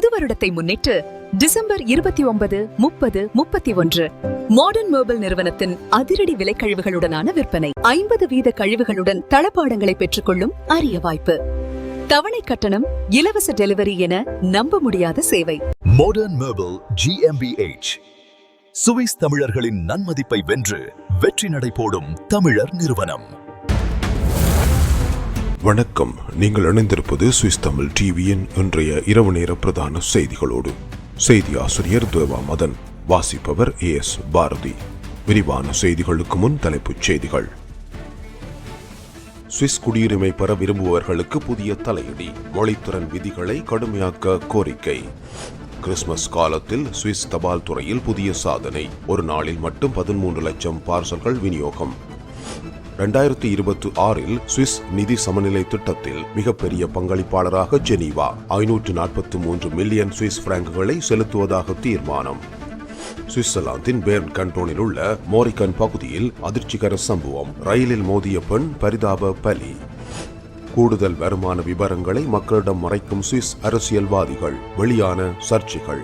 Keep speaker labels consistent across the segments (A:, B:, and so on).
A: புது வருடத்தை முன்னிட்டு டிசம்பர் இருபத்தி ஒன்பது முப்பது முப்பத்தி ஒன்று மாடர்ன் மோபல் நிறுவனத்தின் அதிரடி விலை கழிவுகளுடனான விற்பனை. ஐம்பது வீத கழிவுகளுடன் தளபாடங்களை பெற்றுக்கொள்ளும் அரிய வாய்ப்பு. தவணை கட்டணம் இலவச டெலிவரி என நம்ப முடியாத சேவை.
B: மாடர்ன் மர்பிள் ஜிஎம்பிஎச் சுவிஸ் தமிழர்களின் நன்மதிப்பை வென்று வெற்றி நடை போடும் தமிழர் நிறுவனம்.
C: வணக்கம். நீங்கள் இணைந்திருப்பது சுவிஸ் தமிழ் டிவியின் இன்றைய இரவு நேர பிரதான செய்திகளோடு. செய்தி ஆசிரியர் தேவா மதன் வாசிப்பவர் ஏ எஸ் பாரதி. விரிவான செய்திகளுக்கு முன் தலைப்புச் செய்திகள். சுவிஸ் குடியுரிமை பெற விரும்புபவர்களுக்கு புதிய தலையடி மொழித்திறன் விதிகளை கடுமையாக்க கோரிக்கை. கிறிஸ்துமஸ் காலத்தில் சுவிஸ் தபால் துறையில் புதிய சாதனை ஒரு நாளில் மட்டும் பதிமூன்று லட்சம் பார்சல்கள் விநியோகம். ரெண்டாயிரத்தி இருபத்தி ஆறில் சுவிஸ் நிதி சமநிலை திட்டத்தில் மிகப்பெரிய பங்களிப்பாளராக ஜெனீவா. ஐநூற்று நாற்பத்தி மூன்று மில்லியன் சுவிஸ் பிராங்குகளை செலுத்துவதாக தீர்மானம். சுவிட்சர்லாந்தின் பேர்ன் கண்டோனில் உள்ள மோரிகன் பகுதியில் அதிர்ச்சிகர சம்பவம். ரயிலில் மோதிய பெண் பரிதாப பலி. கூடுதல் வருமான விவரங்களை மக்களிடம் மறைக்கும் சுவிஸ் அரசியல்வாதிகள். வெளியான சர்ச்சைகள்.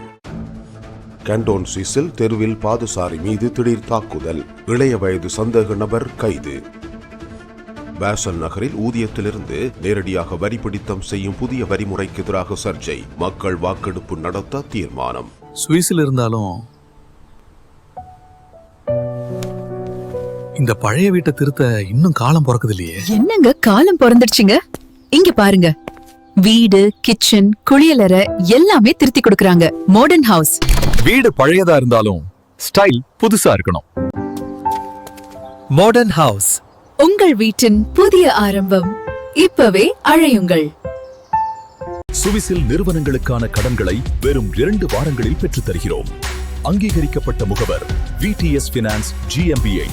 C: கேண்டோன் சுவிஸில் தெருவில் பாதசாரி மீது திடீர் தாக்குதல். இளைய வயது சந்தேக நபர் கைது. பேசல் நகரில் ஊதியத்திலிருந்து நேரடியாக வரி பிடித்தம் செய்யும் புதிய வரிமுறைக்கு எதிராக சர்ச்சை. மக்கள் வாக்கெடுப்பு நடத்த தீர்மானம்.
D: சுவிஸில் இருந்தாலும் இந்த பழைய வீட்டை திருத்த இன்னும் காலம் பிறக்குது இல்லையே
A: என்னங்க காலம் பிறந்துடுச்சுங்க? இங்க பாருங்க. வீடு கிச்சன் குளியலறை எல்லாமே திருத்தி கொடுக்கறாங்க. மாடர்ன் ஹவுஸ்
D: வீடு பழையதா இருந்தாலும் ஸ்டைல் புதுசா இருக்கணும். மாடர்ன் ஹவுஸ்
A: உங்கள் வீட்டின் புதிய ஆரம்பம் இப்பவே அழையுங்கள்.
B: சுவிஸில் நிறுவனங்களுக்கான கடன்களை வெறும் இரண்டு வாரங்களில் பெற்றுத் தருகிறோம். அங்கீகரிக்கப்பட்ட முகவர் விடிஎஸ் பினான்ஸ் ஜிஎம்பிஐ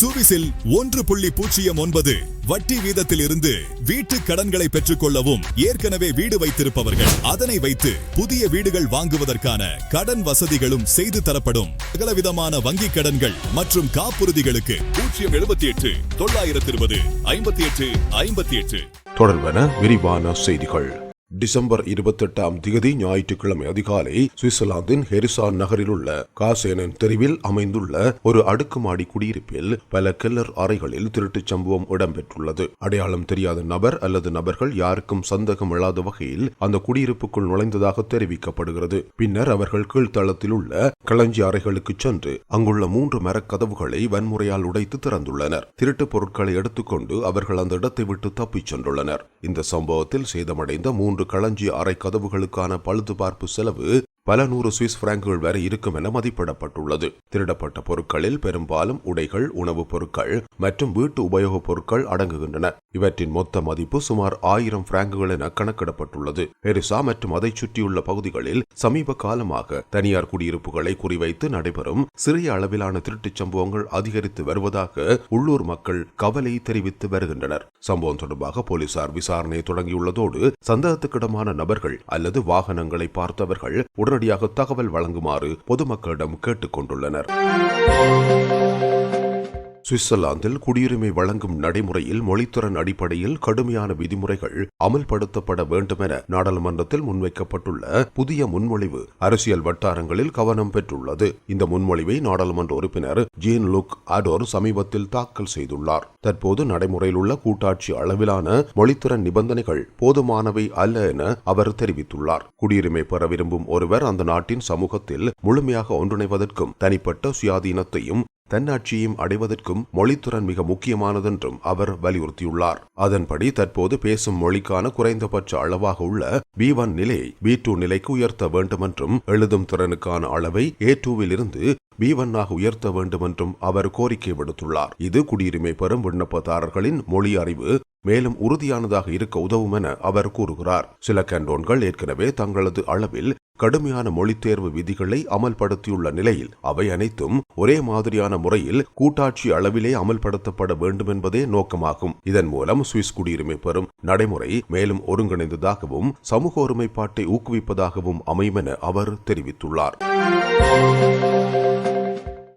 E: சுவிஸில் ஒன்று புள்ளி பூஜ்ஜியம் ஒன்பது. வட்டி வீதத்தில் இருந்து வீட்டு கடன்களை பெற்றுக்கொள்ளவும் ஏற்கனவே வீடு வைத்திருப்பவர்கள். அதனை வைத்து புதிய வீடுகள் வாங்குவதற்கான கடன் வசதிகளும் செய்து தரப்படும். சகலவிதமான வங்கிக் கடன்கள் மற்றும் காப்புறுதிகளுக்கு பூஜ்ஜியம் எழுபத்தி எட்டு தொள்ளாயிரத்தி இருபது ஐம்பத்தி எட்டு ஐம்பத்தி எட்டு
C: தொடர்பான விரிவான செய்திகள். டிசம்பர் இருபத்தெட்டாம் திகதி ஞாயிற்றுக்கிழமை அதிகாலை சுவிட்சர்லாந்தின் ஹெரிசான் நகரில் உள்ள காசேனன் தெருவில் அமைந்துள்ள ஒரு அடுக்குமாடி குடியிருப்பில் பல கில்லர் அறைகளில் திருட்டுச் சம்பவம் இடம்பெற்றுள்ளது. அடையாளம் தெரியாத நபர் அல்லது நபர்கள் யாருக்கும் சந்தேகம் இல்லாத வகையில் அந்த குடியிருப்புக்குள் நுழைந்ததாக தெரிவிக்கப்படுகிறது. பின்னர் அவர்கள் கீழ்த்தளத்தில் உள்ள களஞ்சி அறைகளுக்கு சென்று அங்குள்ள மூன்று மரக்கதவுகளை வன்முறையால் உடைத்து திறந்துள்ளனர். திருட்டுப் பொருட்களை எடுத்துக்கொண்டு அவர்கள் அந்த இடத்தை விட்டு தப்பிச் சென்றுள்ளனர். இந்த சம்பவத்தில் சேதமடைந்த மூன்று களஞ்சி அறை கதவுகளுக்கான பழுதுபார்ப்பு செலவு பல நூறு சுவிஸ் பிராங்குகள் வரை இருக்கும் என மதிப்பிடப்பட்டுள்ளது. திருடப்பட்ட பொருட்களில் பெரும்பாலும் உடைகள் உணவுப் பொருட்கள் மற்றும் வீட்டு உபயோகப் பொருட்கள் அடங்குகின்றன. இவற்றின் மொத்த மதிப்பு சுமார் ஆயிரம் பிராங்குகள் என கணக்கிடப்பட்டுள்ளது. எரிசா மற்றும் அதைச் சுற்றியுள்ள பகுதிகளில் சமீப காலமாக தனியார் குடியிருப்புகளை குறிவைத்து நடைபெறும் சிறிய அளவிலான திருட்டுச் சம்பவங்கள் அதிகரித்து வருவதாக உள்ளூர் மக்கள் கவலை தெரிவித்து வருகின்றனர். சம்பவம் தொடர்பாக போலீசார் விசாரணை தொடங்கியுள்ளதோடு சந்தேகத்துக்கிடமான நபர்கள் அல்லது வாகனங்களை பார்த்தவர்கள் உடனடியாக தகவல் வழங்குமாறு பொதுமக்களிடம் கேட்டுக் கொண்டுள்ளனர். சுவிட்சர்லாந்தில் குடியுரிமை வழங்கும் நடைமுறையில் மொழித்திறன் அடிப்படையில் கடுமையான விதிமுறைகள் அமல்படுத்தப்பட வேண்டும் என நாடாளுமன்றத்தில் முன்வைக்கப்பட்டுள்ள புதிய முன்மொழிவு அரசியல் வட்டாரங்களில் கவனம் பெற்றுள்ளது. இந்த முன்மொழிவை நாடாளுமன்ற உறுப்பினர் ஜீன் லுக் அடோர் சமீபத்தில் தாக்கல் செய்துள்ளார். தற்போது நடைமுறையில் உள்ள கூட்டாட்சி அளவிலான மொழித்திறன் நிபந்தனைகள் போதுமானவை அல்ல என அவர் தெரிவித்துள்ளார். குடியுரிமை பெற விரும்பும் ஒருவர் அந்த நாட்டின் சமூகத்தில் முழுமையாக ஒன்றிணைவதற்கும் தனிப்பட்ட சுயாதீனத்தையும் தன்னாட்சியையும் அடைவதற்கும் மொழித்துறன் மிக முக்கியமானதென்றும் அவர் வலியுறுத்தியுள்ளார். அதன்படி தற்போது பேசும் மொழிக்கான குறைந்தபட்ச அளவாக உள்ள பி ஒன் நிலையை பி டூ நிலைக்கு உயர்த்த வேண்டுமென்றும் எழுதும் திறனுக்கான அளவை ஏ டூவில் இருந்து பி ஒன்னாக உயர்த்த வேண்டுமென்றும் அவர் கோரிக்கை விடுத்துள்ளார். இது குடியுரிமை பெறும் விண்ணப்பதாரர்களின் மொழி அறிவு மேலும் உறுதியானதாக இருக்க உதவும் என அவர் கூறுகிறார். சில கேண்டோன்கள் ஏற்கனவே தங்களது அளவில் கடுமையான மொழித் தேர்வு விதிகளை அமல்படுத்தியுள்ள நிலையில் அவை அனைத்தும் ஒரே மாதிரியான முறையில் கூட்டாட்சி அளவிலே அமல்படுத்தப்பட வேண்டும் என்பதே நோக்கமாகும். இதன் மூலம் சுவிஸ் குடியுரிமை பெறும் நடைமுறை மேலும் ஒருங்கிணைந்ததாகவும் சமூக ஒருமைப்பாட்டை ஊக்குவிப்பதாகவும் அமையும் என அவர் தெரிவித்துள்ளார்.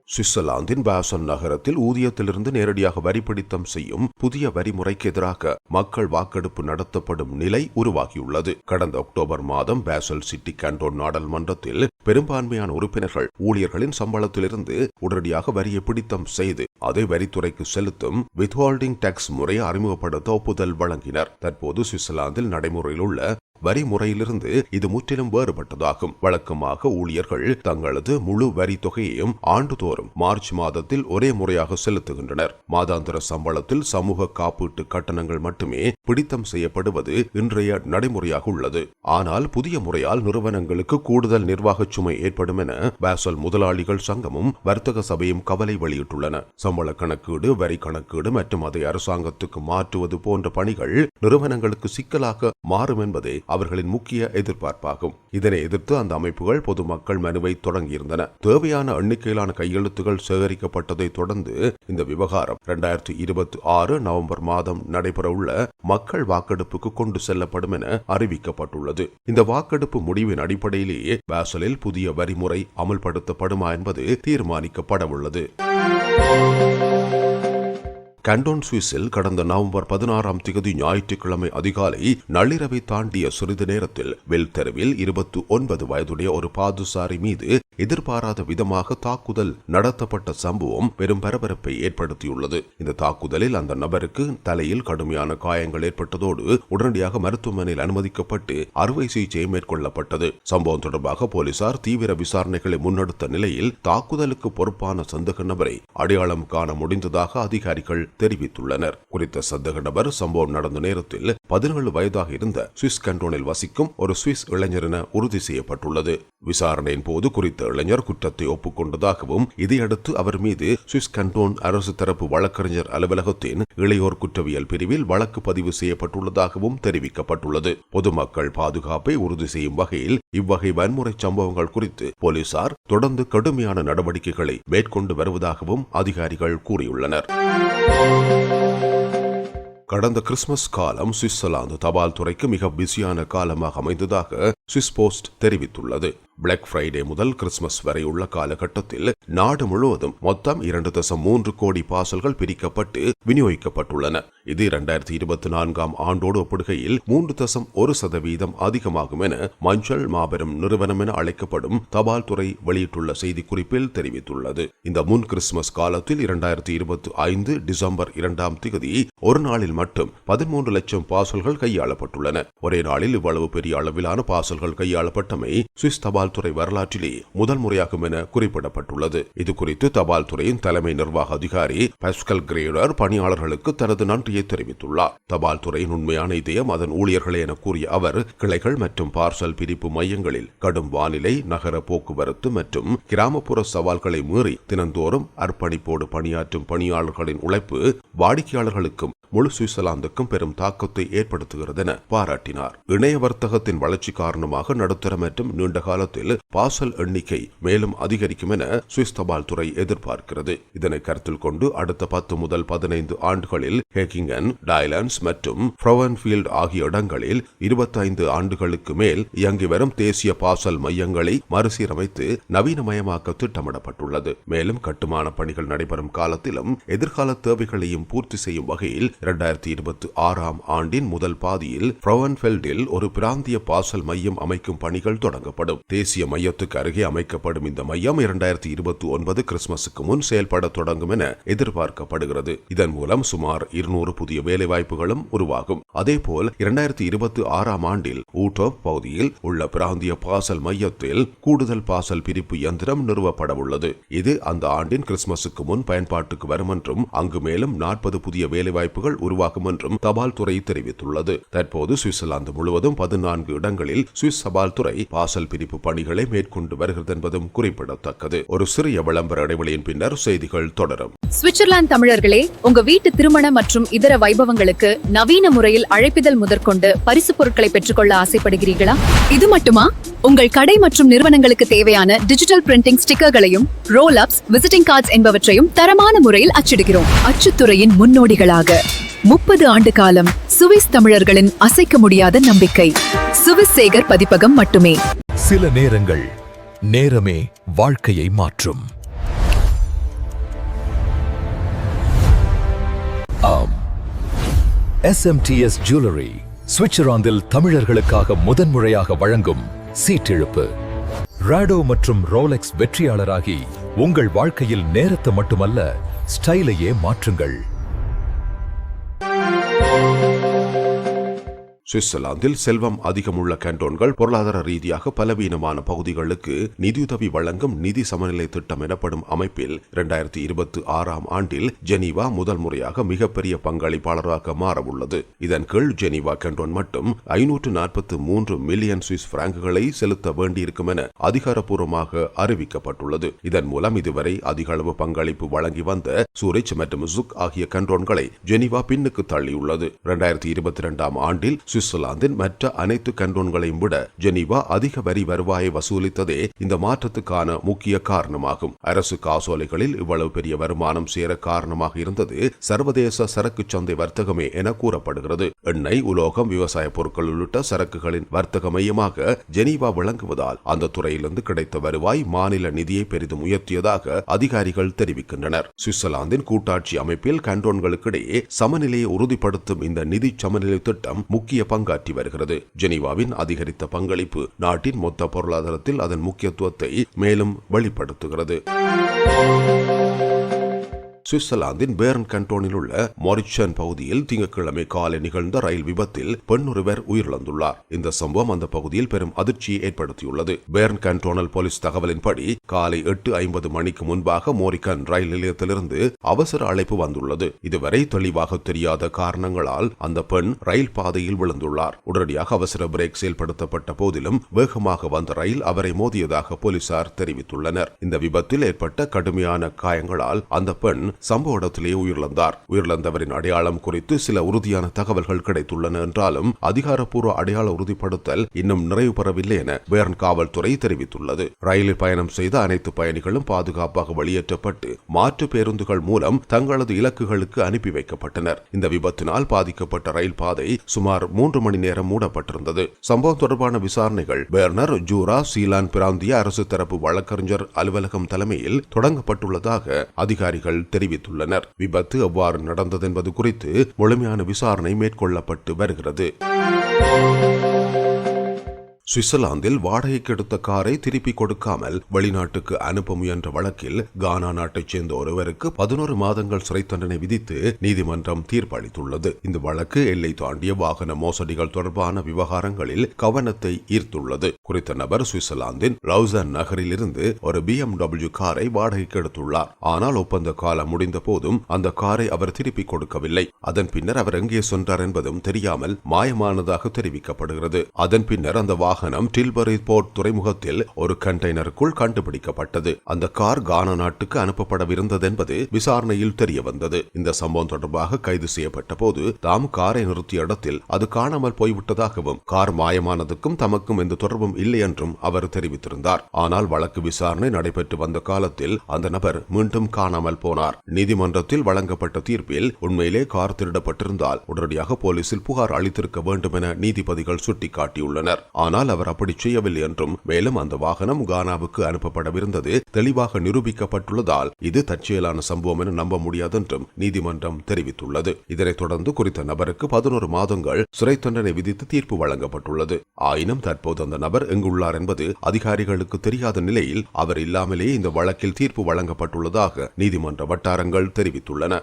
C: சுவிட்சர்லாந்தின் பாசன் நகரத்தில் ஊதியத்திலிருந்து நேரடியாக வரி பிடித்தம் செய்யும் புதிய வரிமுறைக்கு எதிராக மக்கள் வாக்கெடுப்பு நடத்தப்படும் நிலை உருவாகியுள்ளது. கடந்த அக்டோபர் மாதம் பேசல் சிட்டி கண்டோன் நாடாளுமன்றத்தில் பெரும்பான்மையான உறுப்பினர்கள் ஊழியர்களின் சம்பளத்திலிருந்து உடனடியாக வரியை பிடித்தம் செய்து அதை வரித்துறைக்கு செலுத்தும் வித்ஹோல்டிங் டாக்ஸ் முறையை அறிமுகப்படுத்த ஒப்புதல் வழங்கினர். தற்போது சுவிட்சர்லாந்தில் நடைமுறையில் உள்ள வரி முறையிலிருந்து இது முற்றிலும் வேறுபட்டதாகும். வழக்கமாக ஊழியர்கள் தங்களது முழு வரி தொகையையும் ஆண்டுதோறும் மார்ச் மாதத்தில் ஒரே முறையாக செலுத்துகின்றனர். மாதாந்திர சம்பளத்தில் சமூக காப்பீட்டு கட்டணங்கள் மட்டுமே பிடித்தம் செய்யப்படுவது இன்றைய நடைமுறையாக உள்ளது. ஆனால் புதிய முறையால் நிறுவனங்களுக்கு கூடுதல் நிர்வாக சுமை ஏற்படும் என பேசல் முதலாளிகள் சங்கமும் வர்த்தக சபையும் கவலை வெளியிட்டுள்ளன. சம்பள கணக்கீடு வரி கணக்கீடு மற்றும் அதை அரசாங்கத்துக்கு மாற்றுவது போன்ற பணிகள் நிறுவனங்களுக்கு சிக்கலாக மாறும் என்பதே அவர்களின் முக்கிய எதிர்பார்ப்பாகும். இதனை எதிர்த்து அந்த அமைப்புகள் பொதுமக்கள் மனுவை தொடங்கியிருந்தன. தேவையான எண்ணிக்கையிலான கையெழுத்துகள் சேகரிக்கப்பட்டதை தொடர்ந்து இந்த விவகாரம் இரண்டாயிரத்தி இருபத்தி ஆறு நவம்பர் மாதம் நடைபெறவுள்ள மக்கள் வாக்கெடுப்புக்கு கொண்டு செல்லப்படும் என அறிவிக்கப்பட்டுள்ளது. இந்த வாக்கெடுப்பு முடிவின் அடிப்படையிலேயே பாசலில் புதிய வரிமுறை அமல்படுத்தப்படுமா என்பது தீர்மானிக்கப்படவுள்ளது. கண்டோன் சுவிஸில் கடந்த நவம்பர் பதினாறாம் திகதி ஞாயிற்றுக்கிழமை அதிகாலை நள்ளிரவை தாண்டிய சிறிது நேரத்தில் வெல் தெருவில் இருபத்தி ஒன்பது வயதுடைய ஒரு பாதுசாரி மீது எதிர்பாராத விதமாக தாக்குதல் நடத்தப்பட்ட சம்பவம் பெரும் பரபரப்பை ஏற்படுத்தியுள்ளது. இந்த தாக்குதலில் அந்த நபருக்கு தலையில் கடுமையான காயங்கள் ஏற்பட்டதோடு உடனடியாக மருத்துவமனையில் அனுமதிக்கப்பட்டு அறுவை சிகிச்சை மேற்கொள்ளப்பட்டது. சம்பவம் தொடர்பாக போலீசார் தீவிர விசாரணைகளை முன்னெடுத்த நிலையில் தாக்குதலுக்கு பொறுப்பான சந்தேக நபரை அடையாளம் காண முடிந்ததாக அதிகாரிகள் தெரிவித்துள்ளனர். குறித்த சந்தேக நபர் சம்பவம் நடந்த நேரத்தில் பதினேழு வயதாக இருந்த சுவிஸ் கண்டோனில் வசிக்கும் ஒரு சுவிஸ் இளைஞர் என உறுதி செய்யப்பட்டுள்ளது. விசாரணையின் போது குறித்த இளைஞர் குற்றத்தை ஒப்புக்கொண்டதாகவும் இதையடுத்து அவர் மீது சுவிஸ் கண்டோன் அரசு தரப்பு வழக்கறிஞர் அலுவலகத்தின் இளையோர் குற்றவியல் பிரிவில் வழக்கு பதிவு செய்யப்பட்டுள்ளதாகவும் தெரிவிக்கப்பட்டுள்ளது. பொதுமக்கள் பாதுகாப்பை உறுதி செய்யும் வகையில் இவ்வகை வன்முறை சம்பவங்கள் குறித்து போலீசார் தொடர்ந்து கடுமையான நடவடிக்கைகளை மேற்கொண்டு வருவதாகவும் அதிகாரிகள் கூறியுள்ளனர். கடந்த கிறிஸ்துமஸ் காலம் சுவிட்சர்லாந்து தபால் துறைக்கு மிக பிஸியான காலமாக அமைந்ததாக சுவிஸ் போஸ்ட் தெரிவித்துள்ளது. பிளாக் ஃப்ரைடே முதல் கிறிஸ்துமஸ் வரை உள்ள காலகட்டத்தில் நாடு முழுவதும் மொத்தம் இரண்டு தசம் மூன்று கோடி பார்சல்கள் பிரிக்கப்பட்டு விநியோகிக்கப்பட்டுள்ளன. இது இரண்டாயிரத்தி இருபத்தி நான்காம் ஆண்டோடு ஒப்பிடுகையில் மூன்று தசம் ஒரு சதவீதம் அதிகமாகும் என மஞ்சள் மாபெரும் நிறுவனம் என அழைக்கப்படும் தபால் துறை வெளியிட்டுள்ள செய்திக்குறிப்பில் தெரிவித்துள்ளது. இந்த முன் கிறிஸ்துமஸ் காலத்தில் இரண்டாயிரத்தி இருபத்தி ஐந்து டிசம்பர் இரண்டாம் திகதி ஒரு நாளில் மட்டும் பதிமூன்று லட்சம் பார்சல்கள் கையாளப்பட்டுள்ளன. ஒரே நாளில் இவ்வளவு பெரிய அளவிலான பார்சல்கள் பாசல்கள் கையாளப்பட்டமை சுவிஸ் தபால் துறை வரலாற்றிலே முதல் முறையாகும் என குறிப்பிடப்பட்டுள்ளது. இதுகுறித்து தபால் துறையின் தலைமை நிர்வாக அதிகாரி பஸ்கல் கிரேடர் பணியாளர்களுக்கு தனது நன்றியை தெரிவித்துள்ளார். தபால் துறையின் உண்மையான இதயம் அதன் ஊழியர்களே என கூறிய அவர் கிளைகள் மற்றும் பார்சல் பிரிப்பு மையங்களில் கடும் வானிலை நகர போக்குவரத்து மற்றும் கிராமப்புற சவால்களை மீறி தினந்தோறும் அர்ப்பணிப்போடு பணியாற்றும் பணியாளர்களின் உழைப்பு வாடிக்கையாளர்களுக்கும் முழு சுவிட்சர்லாந்துக்கும் பெரும் தாக்கத்தை ஏற்படுத்துகிறது என பாராட்டினார். இணைய வர்த்தகத்தின் வளர்ச்சி காரணமாக நடுத்தர மற்றும் நீண்ட காலத்தில் பாசல் எண்ணிக்கை மேலும் அதிகரிக்கும் என சுவிஸ் தபால் துறை எதிர்பார்க்கிறது. இதனை கருத்தில் கொண்டு அடுத்த பத்து முதல் பதினைந்து ஆண்டுகளில் ஹேக்கிங்கன் டைலன்ஸ் மற்றும் ஃப்ரவன்ஃபீல்ட் ஆகிய இடங்களில் இருபத்தைந்து ஆண்டுகளுக்கு மேல் இயங்கி வரும் தேசிய பாசல் மையங்களை மறுசீரமைத்து நவீனமயமாக்க திட்டமிடப்பட்டுள்ளது. மேலும் கட்டுமான பணிகள் நடைபெறும் காலத்திலும் எதிர்கால தேவைகளையும் பூர்த்தி செய்யும் வகையில் இரண்டாயிரத்தி இருபத்தி ஆறாம் ஆண்டின் முதல் பாதியில் ஃப்ரவன்ஃபெல்டில் ஒரு பிராந்திய பாசல் மையம் அமைக்கும் பணிகள் தொடங்கப்படும். தேசிய மையத்துக்கு அருகே அமைக்கப்படும் இந்த மையம் இரண்டாயிரத்தி இருபத்தி ஒன்பது கிறிஸ்துமஸுக்கு முன் செயல்பட தொடங்கும் என எதிர்பார்க்கப்படுகிறது. இதன் மூலம் சுமார் இருநூறு புதிய வேலைவாய்ப்புகளும் உருவாகும். அதேபோல் இரண்டாயிரத்தி இருபத்தி ஆறாம் ஆண்டில் ஊட்டோப் பகுதியில் உள்ள பிராந்திய பாசல் மையத்தில் கூடுதல் பாசல் பிரிப்பு இயந்திரம் நிறுவப்பட உள்ளது. இது அந்த ஆண்டின் கிறிஸ்துமஸுக்கு முன் பயன்பாட்டுக்கு வரும் என்றும் அங்கு மேலும் நாற்பது புதிய வேலைவாய்ப்புகள் உருவாகும் என்றும் தபால் துறை தெரிவித்துள்ளது. தற்போது சுவிட்சர்லாந்து முழுவதும் பதினான்கு இடங்களில் சுவிஸ் தபால் துறை பாசல் பிரிப்பு பணிகளை மேற்கொண்டு வருகிறது என்பதும் குறிப்பிடத்தக்கது. ஒரு சிறிய விளம்பர இடைவெளியின் பின்னர் செய்திகள் தொடரும்.
A: சுவிட்சர்லாந்து தமிழர்களே உங்க வீட்டு திருமண மற்றும் இதர வைபவங்களுக்கு நவீன முறையில் அழைப்பிதழ் முதற்கொண்டு பரிசு பொருட்களை பெற்றுக்கொள்ள ஆசைப்படுகிறீர்களா? இது மட்டுமா? உங்கள் கடை மற்றும் நிறுவனங்களுக்கு தேவையான டிஜிட்டல் பிரிண்டிங் ஸ்டிக்கர்களையும் ரோல் அப்ஸ் விசிட்டிங் கார்ட்ஸ் என்பவற்றையும் தரமான முறையில் அச்சிடுகிறோம். அச்சுத்துறையின் முன்னோடிகளாக. முப்பது ஆண்டு காலம் சுவிஸ் தமிழர்களின் அசைக்க முடியாத நம்பிக்கை. சுவிஸ் சேகர் பதிப்பகம் மட்டுமே.
D: சில நேரங்கள் நேரமே வாழ்க்கையை மாற்றும். ஆம். எஸ்எம்டிஎஸ் ஜுவல்லரி சுவிட்சர்லாந்தில் தமிழர்களுக்காக முதன்முறையாக வழங்கும் சீட்டிழுப்பு ராடோ மற்றும் ரோலெக்ஸ் வெற்றியாளராகி உங்கள் வாழ்க்கையில் நேரத்தை மட்டுமல்ல ஸ்டைலையே மாற்றுங்கள்.
C: சுவிட்சர்லாந்தில் செல்வம் அதிகமுள்ள கேண்டோன்கள் பொருளாதார ரீதியாக பலவீனமான பகுதிகளுக்கு நிதியுதவி வழங்கும் நிதி சமநிலை திட்டம் எனப்படும் அமைப்பில் இரண்டாயிரத்தி இருபத்தி ஆறாம் ஆண்டில் ஜெனீவா முதல் முறையாக மிகப்பெரிய பங்களிப்பாளராக மாறவுள்ளது. இதன் கீழ் ஜெனீவா கேண்டோன் மட்டும் ஐநூற்று நாற்பத்தி மூன்று மில்லியன் சுவிஸ் பிராங்குகளை செலுத்த வேண்டியிருக்கும் என அதிகாரப்பூர்வமாக அறிவிக்கப்பட்டுள்ளது. இதன் மூலம் இதுவரை அதிக அளவு பங்களிப்பு வழங்கி வந்த சூரிச் மற்றும் சுக் ஆகிய கண்டோன்களை ஜெனீவா பின்னுக்கு தள்ளியுள்ளது. இரண்டாயிரத்தி இருபத்தி இரண்டாம் ஆண்டில் சுவிட்சர்லாந்தின் மற்ற அனைத்து கண்டோன்களையும் விட ஜெனீவா அதிக வரி வருவாயை வசூலித்ததே இந்த மாற்றத்துக்கான முக்கிய காரணமாகும். அரசு காசோலைகளில் இவ்வளவு பெரிய வருமானம் சேர காரணமாக இருந்தது சர்வதேச சரக்கு சந்தை வர்த்தகமே என கூறப்படுகிறது. எண்ணெய் உலோகம் விவசாய பொருட்கள் உள்ளிட்ட சரக்குகளின் வர்த்தக மையமாக ஜெனீவா விளங்குவதால் அந்த துறையிலிருந்து கிடைத்த வருவாய் மாநில நிதியை பெரிதும் உயர்த்தியதாக அதிகாரிகள் தெரிவிக்கின்றனர். சுவிட்சர்லாந்தின் கூட்டாட்சி அமைப்பில் கண்டோன்களுக்கிடையே சமநிலையை உறுதிப்படுத்தும் இந்த நிதி சமநிலை திட்டம் முக்கிய பங்காற்றி வருகிறது. ஜெனீவாவின் அதிகரித்த பங்களிப்பு நாட்டின் மொத்த பொருளாதாரத்தில் அதன் முக்கியத்துவத்தை மேலும் வெளிப்படுத்துகிறது. சுவிட்சர்லாந்தின் பேர்ன் கண்டோனில் உள்ள மொரிச்சன் பகுதியில் திங்கட்கிழமை காலை நிகழ்ந்த ரயில் விபத்தில் பெண்ணொருவர் உயிரிழந்துள்ளார். இந்த சம்பவம் அந்த பகுதியில் பெரும் அதிர்ச்சியை ஏற்படுத்தியுள்ளது. பேர்ன் கண்டோனல் போலீஸ் தகவலின்படி காலை எட்டு ஐம்பது மணிக்கு முன்பாக மோரிகன் ரயில் நிலையத்திலிருந்து அவசர அழைப்பு வந்துள்ளது. இதுவரை தெளிவாக தெரியாத காரணங்களால் அந்த பெண் ரயில் பாதையில் விழுந்துள்ளார். உடனடியாக அவசர பிரேக் செயல்படுத்தப்பட்ட போதிலும் வேகமாக வந்த ரயில் அவரை மோதியதாக போலீசார் தெரிவித்துள்ளனர். இந்த விபத்தில் ஏற்பட்ட கடுமையான காயங்களால் அந்த பெண் சம்பவ இடத்திலேயே உயிரிழந்தார். உயிரிழந்தவரின் அடையாளம் குறித்து சில உறுதியான தகவல்கள் கிடைத்துள்ளன என்றாலும் அதிகாரப்பூர்வ அடையாள உறுதிப்படுத்தல் இன்னும் நிறைவு பெறவில்லை என பேர்ன் காவல்துறை தெரிவித்துள்ளது. ரயிலில் பயணம் செய்த அனைத்து பயணிகளும் பாதுகாப்பாக வெளியேற்றப்பட்டு மாற்று பேருந்துகள் மூலம் தங்களது இலக்குகளுக்கு அனுப்பி வைக்கப்பட்டனர். இந்த விபத்தினால் பாதிக்கப்பட்ட ரயில் பாதை சுமார் மூன்று மணி நேரம் மூடப்பட்டிருந்தது. சம்பவம் தொடர்பான விசாரணைகள் பேர்னர் ஜூரா சீலான் பிராந்திய அரசு தரப்பு வழக்கறிஞர் அலுவலகம் தலைமையில் தொடங்கப்பட்டுள்ளதாக அதிகாரிகள் தெரிவித்தனர் தெரிவித்துள்ளனர். விபத்து எவ்வாறு நடந்தது என்பது குறித்து முழுமையான விசாரணை மேற்கொள்ளப்பட்டு வருகிறது. சுவிட்சர்லாந்தில் வாடகைக்கு எடுத்த காரை திருப்பி கொடுக்காமல் வெளிநாட்டுக்கு அனுப்ப முயன்ற வழக்கில் கானா நாட்டைச் சேர்ந்த ஒருவருக்கு பதினோரு மாதங்கள் சிறை தண்டனை விதித்து நீதிமன்றம் தீர்ப்பளித்துள்ளது. இந்த வழக்கு எல்லை தாண்டிய வாகன மோசடிகள் தொடர்பான விவகாரங்களில் கவனத்தை ஈர்த்துள்ளது. குறித்த நபர் சுவிட்சர்லாந்தின் லவுசன் நகரில் இருந்து ஒரு பி காரை வாடகைக்கு எடுத்துள்ளார். ஆனால் ஒப்பந்த காலம் முடிந்த போதும் அந்த காரை அவர் திருப்பி கொடுக்கவில்லை. அதன் பின்னர் அவர் எங்கே சென்றார் என்பதும் தெரியாமல் மாயமானதாக தெரிவிக்கப்படுகிறது. அதன் பின்னர் அந்த வாகன வாகனம் டில்பரி போர்ட் துறைமுகத்தில் ஒரு கண்டெய்னருக்குள் கண்டுபிடிக்கப்பட்டது. அந்த கார் கானா நாட்டுக்கு அனுப்பப்படவிருந்தது என்பது விசாரணையில் தெரியவந்தது. இந்த சம்பவம் தொடர்பாக கைது செய்யப்பட்ட போது தாம் காரை நிறுத்திய இடத்தில் அது காணாமல் போய்விட்டதாகவும் கார் மாயமானதுக்கும் தமக்கும் எந்த தொடர்பும் இல்லை என்றும் அவர் தெரிவித்திருந்தார். ஆனால் வழக்கு விசாரணை நடைபெற்று வந்த காலத்தில் அந்த நபர் மீண்டும் காணாமல் போனார். நீதிமன்றத்தில் வழங்கப்பட்ட தீர்ப்பில் உண்மையிலே கார் திருடப்பட்டிருந்தால் உடனடியாக போலீசில் புகார் அளித்திருக்க வேண்டும் என நீதிபதிகள் சுட்டிக்காட்டியுள்ளனர். ஆனால் ஆனால் அவர் அப்படி செய்யவில்லை என்றும் மேலும் அந்த வாகனம் கானாவுக்கு அனுப்பப்படவிருந்தது. தெளிவாக நிரூபிக்கப்பட்டுள்ளதால் இது தற்செயலான சம்பவம் என நம்ப முடியாது என்றும் நீதிமன்றம் தெரிவித்துள்ளது. இதனைத் தொடர்ந்து குறித்த நபருக்கு பதினோரு மாதங்கள் சிறை தண்டனை விதித்து தீர்ப்பு வழங்கப்பட்டுள்ளது. ஆயினும் தற்போது அந்த நபர் எங்குள்ளார் என்பது அதிகாரிகளுக்கு தெரியாத நிலையில் அவர் இல்லாமலேயே இந்த வழக்கில் தீர்ப்பு வழங்கப்பட்டுள்ளதாக நீதிமன்ற வட்டாரங்கள் தெரிவித்துள்ளன.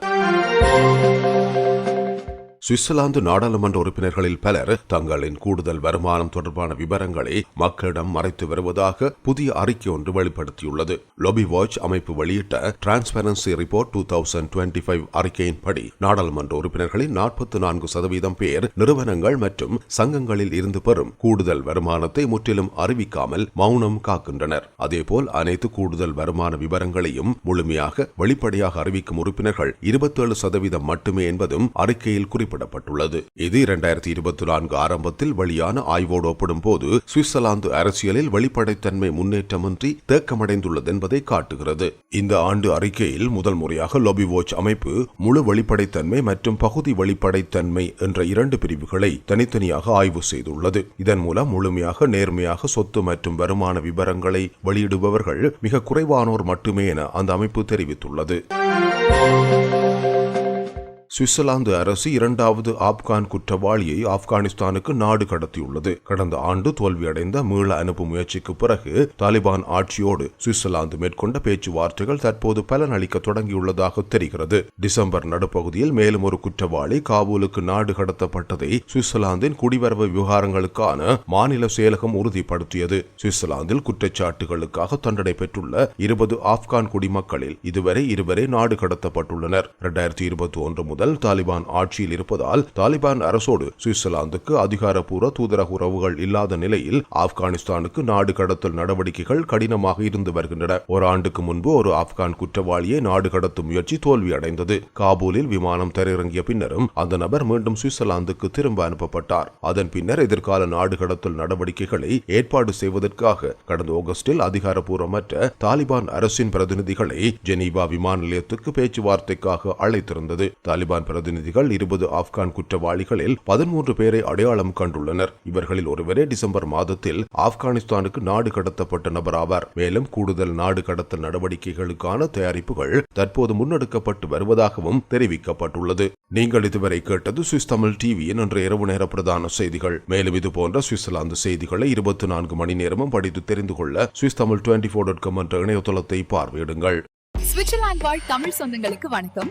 C: சுவிட்சர்லாந்து நாடாளுமன்ற உறுப்பினர்களில் பலர் தங்களின் கூடுதல் வருமானம் தொடர்பான விவரங்களை மக்களிடம் மறைத்து வருவதாக புதிய அறிக்கை ஒன்று வெளிப்படுத்தியுள்ளது. லொபி வாட்ச் அமைப்பு வெளியிட்ட transparency report two thousand twenty five அறிக்கையின்படி நாடாளுமன்ற உறுப்பினர்களின் நாற்பத்தி நான்கு சதவீதம் பேர் நிறுவனங்கள் மற்றும் சங்கங்களில் இருந்து பெறும் கூடுதல் வருமானத்தை முற்றிலும் அறிவிக்காமல் மௌனம் காக்கின்றனர். அதேபோல் அனைத்து கூடுதல் வருமான விவரங்களையும் முழுமையாக வெளிப்படையாக அறிவிக்கும் உறுப்பினர்கள் இருபத்தேழு சதவீதம் மட்டுமே என்பதும் அறிக்கையில் குறிப்பிடப்பட்டுள்ளது. இது இரண்டாயிரத்தி இருபத்தி நான்கு ஆரம்பத்தில் வெளியான ஆய்வோடு ஒப்பிடும் போது சுவிட்சர்லாந்து அரசியலில் வெளிப்படைத்தன்மை முன்னேற்றமின்றி தேக்கமடைந்துள்ளது என்பதை காட்டுகிறது. இந்த ஆண்டு அறிக்கையில் முதல் முறையாக லொபி வாட்ச் அமைப்பு முழு வெளிப்படைத்தன்மை மற்றும் பகுதி வெளிப்படைத்தன்மை என்ற இரண்டு பிரிவுகளை தனித்தனியாக ஆய்வு செய்துள்ளது. இதன் மூலம் முழுமையாக நேர்மையாக சொத்து மற்றும் வருமான விவரங்களை வெளியிடுபவர்கள் மிக குறைவானோர் மட்டுமே என அந்த அமைப்பு தெரிவித்துள்ளது. சுவிட்சர்லாந்து அரசு இரண்டாவது ஆப்கான் குற்றவாளியை ஆப்கானிஸ்தானுக்கு நாடு கடத்தியுள்ளது. கடந்த ஆண்டு தோல்வியடைந்த மீள அனுப்பு முயற்சிக்கு பிறகு தாலிபான் ஆட்சியோடு சுவிட்சர்லாந்து மேற்கொண்ட பேச்சுவார்த்தைகள் தற்போது பலனளிக்க தொடங்கியுள்ளதாக தெரிகிறது. டிசம்பர் நடுப்பகுதியில் மேலும் ஒரு குற்றவாளி காபூலுக்கு நாடு கடத்தப்பட்டதை சுவிட்சர்லாந்தின் குடிவரவு விவகாரங்களுக்கான மாநில செயலகம் உறுதிப்படுத்தியது. சுவிட்சர்லாந்தில் குற்றச்சாட்டுகளுக்காக தண்டனை பெற்றுள்ள இருபது ஆப்கான் குடிமக்களில் இதுவரை இருவரே நாடு கடத்தப்பட்டுள்ளனர். இரண்டாயிரத்தி இருபத்தி ஒன்று முதல் தாலிபான் ஆட்சியில் இருப்பதால் தாலிபான் அரசோடு சுவிட்சர்லாந்துக்கு அதிகாரப்பூர்வ தூதரக உறவுகள் இல்லாத நிலையில் ஆப்கானிஸ்தானுக்கு நாடு கடத்தல் நடவடிக்கைகள் கடினமாக இருந்து வருகின்றன. ஒரு ஆண்டுக்கு முன்பு ஒரு ஆப்கான் குற்றவாளியை நாடு கடத்தும் முயற்சி தோல்வியடைந்தது. காபூலில் விமானம் தரையிறங்கிய பின்னரும் அந்த நபர் மீண்டும் சுவிட்சர்லாந்துக்கு திரும்ப அனுப்பப்பட்டார். அதன் பின்னர் எதிர்கால நாடு கடத்தல் நடவடிக்கைகளை ஏற்பாடு செய்வதற்காக கடந்த ஆகஸ்டில் அதிகாரப்பூர்வமற்ற தாலிபான் அரசின் பிரதிநிதிகளை ஜெனீவா விமான நிலையத்துக்கு பேச்சுவார்த்தைக்காக அழைத்திருந்தது. தாலிபான் பிரதிநிதிகள் இருபது ஆப்கான் குற்றவாளிகளில் பதிமூன்று பேரை அடையாளம் கண்டுள்ளனர். இவர்களில் ஒருவரே டிசம்பர் மாதத்தில் ஆப்கானிஸ்தானுக்கு நாடு கடத்தப்பட்ட நபர் ஆவார் மேலும் கூடுதல் நாடு கடத்தல் நடவடிக்கைகளுக்கான தயாரிப்புகள் தற்போது முன்னெடுக்கப்பட்டு வருவதாகவும் தெரிவிக்கப்பட்டுள்ளது. நீங்கள் இதுவரை கேட்டது சுவிஸ் தமிழ் டிவியின் இன்று இரவு நேர பிரதான செய்திகள். மேலும் இது போன்ற சுவிட்சர்லாந்து செய்திகளை இருபத்தி நான்கு மணி நேரமும் படித்து தெரிந்து கொள்ள Swiss Tamil twenty four dot com என்ற இணையதளத்தை பார்வையிடுங்கள்.
F: சுவிட்சர்லாந்து வாழ் தமிழ் சொந்தங்களுக்கு வணக்கம்.